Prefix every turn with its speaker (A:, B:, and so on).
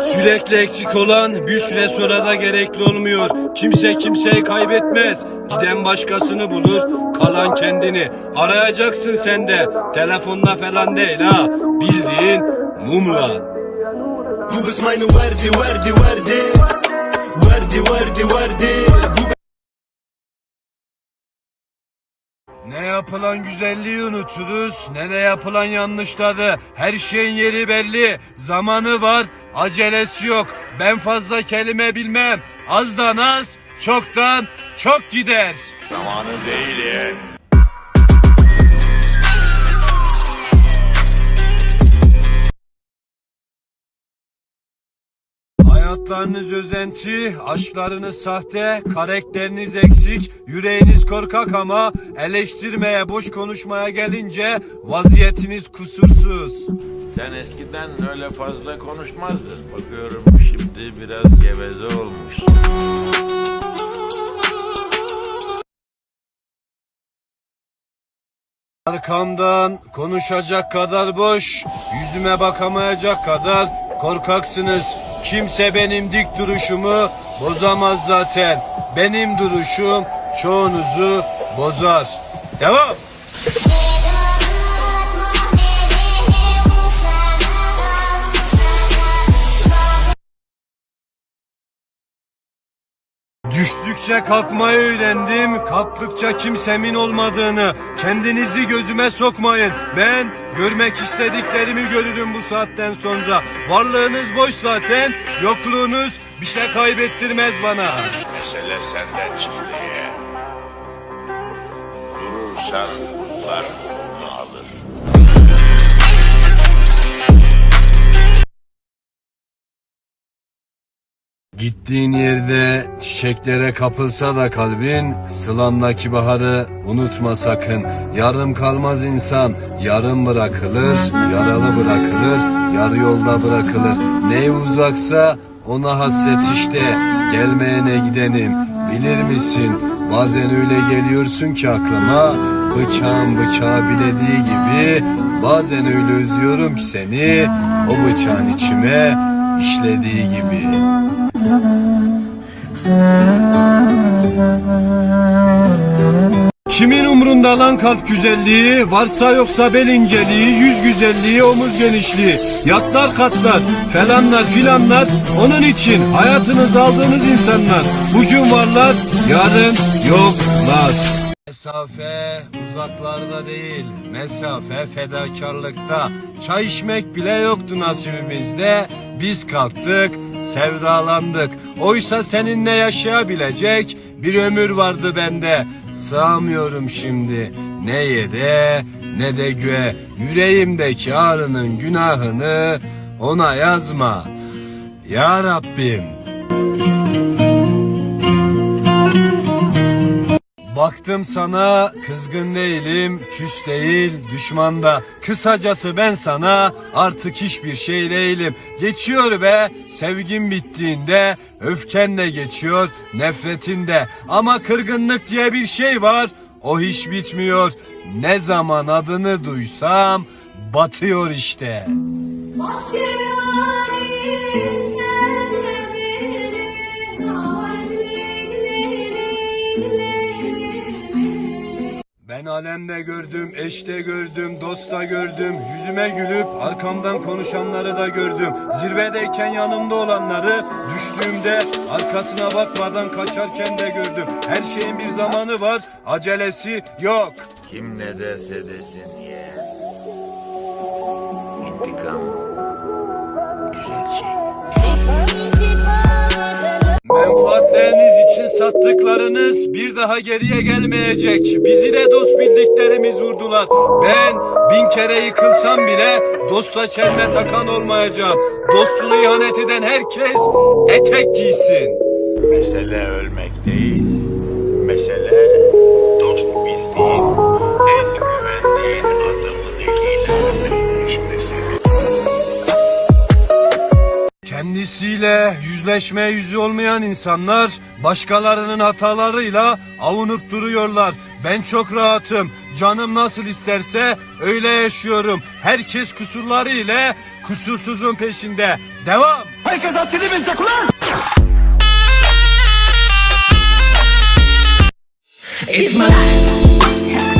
A: Sürekli eksik olan bir süre sonra da gerekli olmuyor. Kimse kimseyi kaybetmez. Giden başkasını bulur, kalan kendini. Arayacaksın sen de. Telefonla falan değil ha. Bildiğin mumla.
B: Du bist meine Verdi, Verdi, Verdi. Verdi, Verdi, Verdi.
A: Yapılan güzelliği unuturuz, ne de yapılan yanlışları. Her şeyin yeri belli, zamanı var, acelesi yok. Ben fazla kelime bilmem, azdan az, çoktan çok gider.
B: Zamanı değil
A: Hayatlarınız özenti, aşklarınız sahte, karakteriniz eksik, yüreğiniz korkak ama eleştirmeye, boş konuşmaya gelince vaziyetiniz kusursuz.
C: Sen eskiden öyle fazla konuşmazdın. Bakıyorum şimdi biraz geveze olmuş.
A: Arkamdan konuşacak kadar boş, yüzüme bakamayacak kadar korkaksınız. Kimse benim dik duruşumu bozamaz zaten. Benim duruşum çoğunuzu bozar. Devam. Düştükçe kalkmayı öğrendim. Kalktıkça kimsemin olmadığını. Kendinizi gözüme sokmayın. Ben görmek istediklerimi görürüm bu saatten sonra. Varlığınız boş zaten. Yokluğunuz bir şey kaybettirmez bana.
B: Mesele senden çıktı. Durursan kurtlar
A: Gittiğin yerde çiçeklere kapılsa da kalbin, sılandaki baharı unutma sakın. Yarım kalmaz insan, yarım bırakılır, yaralı bırakılır, yarı yolda bırakılır. Ne uzaksa ona hasret işte, gelmeyene gidenim. Bilir misin, bazen öyle geliyorsun ki aklıma, bıçağın bıçağı bilediği gibi, bazen öyle özlüyorum ki seni, o bıçağın içime işlediği gibi. Kimin umrunda lan kalp güzelliği, varsa yoksa bel inceliği, yüz güzelliği, omuz genişliği, yatlar katlar, falanlar filanlar, onun için hayatınızı aldığınız insanlar, bugün varlar, yarın yoklar. Mesafe uzaklarda değil, mesafe fedakarlıkta. Çay içmek bile yoktu nasibimizde. Biz kalktık, sevdalandık. Oysa seninle yaşayabilecek bir ömür vardı bende. Sığamıyorum şimdi ne yere ne de göğe. Yüreğimdeki ağrının günahını ona yazma. Ya Rabbim. Baktım sana kızgın değilim, küs değil, düşmanda. Kısacası ben sana artık hiçbir şey değilim. Geçiyor be, sevgim bittiğinde, öfken de geçiyor, nefretin de. Ama kırgınlık diye bir şey var, o hiç bitmiyor. Ne zaman adını duysam, batıyor işte. Ben alemde gördüm, eşte gördüm, dosta gördüm. Yüzüme gülüp arkamdan konuşanları da gördüm. Zirvedeyken yanımda olanları, düştüğümde arkasına bakmadan kaçarken de gördüm. Her şeyin bir zamanı var, acelesi yok.
C: Kim ne derse desin ye. İntikam güzel şey.
A: Menfaatleriniz için sattıklarınız bir daha geriye gelmeyecek. Bizi de dost bildiklerimiz vurdular. Ben bin kere yıkılsam bile dosta çelme takan olmayacağım. Dostunu ihanet eden herkes etek giysin.
B: Mesele ölmek değil. Mesele dost bildiğin, en güvendiğin adamın
A: Kendisiyle yüzleşme yüzü olmayan insanlar başkalarının hatalarıyla avunup duruyorlar. Ben çok rahatım. Canım nasıl isterse öyle yaşıyorum. Herkes kusurları ile kusursuzun peşinde. Devam.
B: Herkes haddini bilecek ulan!
D: It's my life.